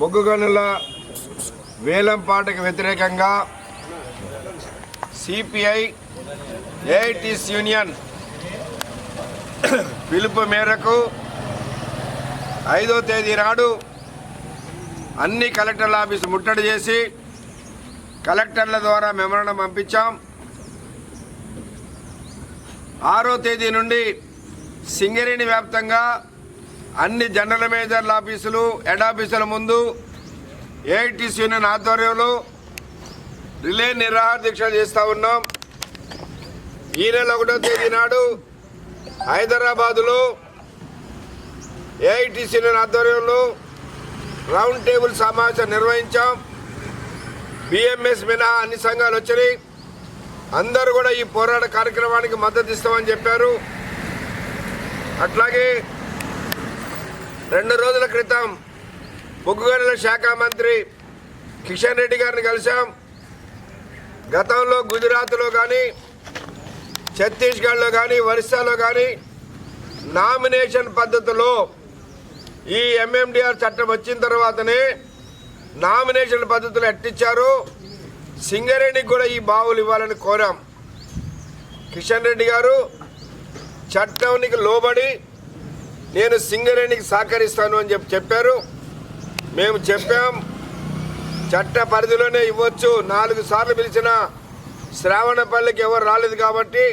బొగ్గు గనుల వేలం పాటకు వ్యతిరేకంగా సిపిఐ ఏఐటిస్ యూనియన్ పిలుపు మేరకు ఐదో తేదీ నాడు అన్ని కలెక్టర్ల ఆఫీసు ముట్టడి చేసి కలెక్టర్ల ద్వారా మెమరణం పంపించాం. ఆరో తేదీ నుండి సింగరేణి వ్యాప్తంగా అన్ని జనరల్ మేనేజర్ల ఆఫీసులు హెడ్ ఆఫీసుల ముందు ఏఐటీసీ యూనియన్ ఆధ్వర్యంలో రిలే నిరాహార దీక్షలు చేస్తూ ఉన్నాం. ఈ నెల ఒకటో తేదీ నాడు హైదరాబాదులో ఏఐటీసీ యూనియన్ ఆధ్వర్యంలో రౌండ్ టేబుల్ సమావేశం నిర్వహించాం. బిఎంఎస్ మినహా అన్ని సంఘాలు వచ్చినాయి. అందరూ కూడా ఈ పోరాట కార్యక్రమానికి మద్దతు ఇస్తామని చెప్పారు. అట్లాగే రెండు రోజుల క్రితం బొగ్గుగనుల శాఖ మంత్రి కిషన్ రెడ్డి గారిని కలిశాం. గతంలో గుజరాత్లో కానీ ఛత్తీస్గఢ్లో కానీ ఒరిస్సాలో కానీ నామినేషన్ పద్ధతిలో ఈ ఎంఎండిఆర్ చట్టం వచ్చిన తర్వాతనే నామినేషన్ పద్ధతులు ఎట్టించారు సింగరేణికి కూడా ఈ బావులు ఇవ్వాలని కోరాం. కిషన్ రెడ్డి గారు చట్టానికి లోబడి నేను సింగరేణికి సహకరిస్తాను అని చెప్పి చెప్పారు. మేము చెప్పాం చట్ట పరిధిలోనే ఇవ్వచ్చు. నాలుగు సార్లు పిలిచిన శ్రావణపల్లికి ఎవరు రాలేదు కాబట్టి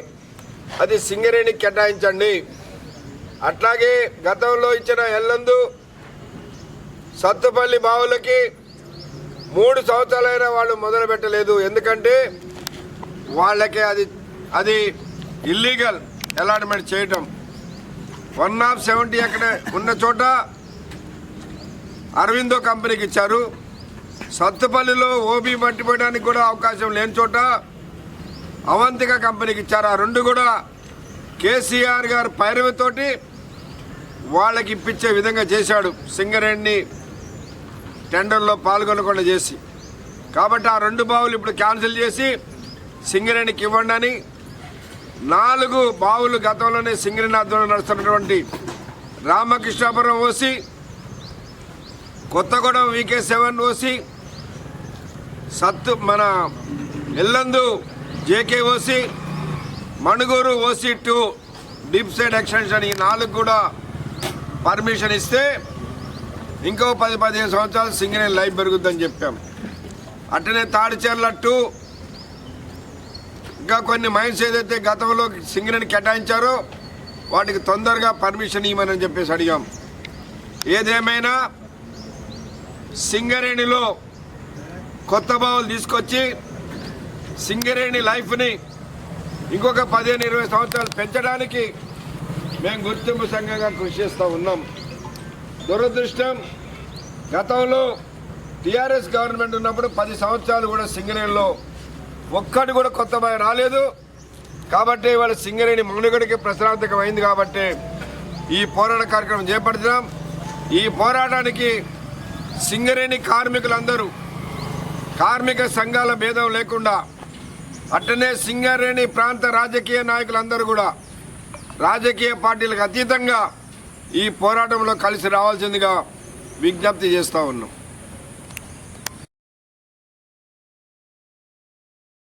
అది సింగరేణికి కేటాయించండి. అట్లాగే గతంలో ఇచ్చిన ఎల్లందు సత్తుపల్లి బావులకి మూడు సంవత్సరాలైనా వాళ్ళు మొదలు పెట్టలేదు. ఎందుకంటే వాళ్ళకి అది అది ఇల్లీగల్ అలాట్మెంట్ చేయటం. వన్ ఆఫ్ సెవెంటీ అక్కడ ఉన్న చోట అరవిందో కంపెనీకి ఇచ్చారు. సత్తుపల్లిలో ఓబీ మట్టిపోయడానికి కూడా అవకాశం లేని చోట అవంతిక కంపెనీకి ఇచ్చారు. ఆ రెండు కూడా కేసీఆర్ గారు పైరవితోటి వాళ్ళకి ఇప్పించే విధంగా చేశాడు. సింగరేణిని టెండర్లో పాల్గొనకుండా చేసి. కాబట్టి ఆ రెండు బావులు ఇప్పుడు క్యాన్సిల్ చేసి సింగరేణికి ఇవ్వండి అని నాలుగు బావులు గతంలోనే సింగరేణి నడుస్తున్నటువంటి Ramakrishnapuram OC Kothagudem VK seven OC సత్తు మన Yellandu JK OC Manuguru OC two deep side extension ఈ నాలుగు కూడా పర్మిషన్ ఇస్తే ఇంకో పది పదిహేను సంవత్సరాలు సింగరేణి లైఫ్ పెరుగుద్దని చెప్పాం. అట్టనే తాడిచేర్ల టూ ఇంకా కొన్ని మైన్స్ ఏదైతే గతంలో సింగరేణి కేటాయించారో వాటికి తొందరగా పర్మిషన్ ఇవ్వమని చెప్పేసి అడిగాం. ఏదేమైనా సింగరేణిలో కొత్త బావులు తీసుకొచ్చి సింగరేణి లైఫ్ని ఇంకొక పదిహేను ఇరవై సంవత్సరాలు పెంచడానికి మేము గుర్తింపు సంఘంగా కృషి చేస్తూ ఉన్నాం. దురదృష్టం గతంలో టీఆర్ఎస్ గవర్నమెంట్ ఉన్నప్పుడు పది సంవత్సరాలు కూడా సింగరేణిలో ఒక్కటి కూడా కొత్త బావి రాలేదు. కాబట్టి వాళ్ళ సింగరేణి మనుగడికి ప్రశ్నార్థకమైంది కాబట్టి ఈ పోరాట కార్యక్రమం చేపడుతున్నాం. ఈ పోరాటానికి సింగరేణి కార్మికులందరూ కార్మిక సంఘాల భేదం లేకుండా అట్టనే సింగరేణి ప్రాంత రాజకీయ నాయకులందరూ కూడా రాజకీయ పార్టీలకు అతీతంగా ఈ పోరాటంలో కలిసి రావాల్సిందిగా విజ్ఞప్తి చేస్తూ ఉన్నాం.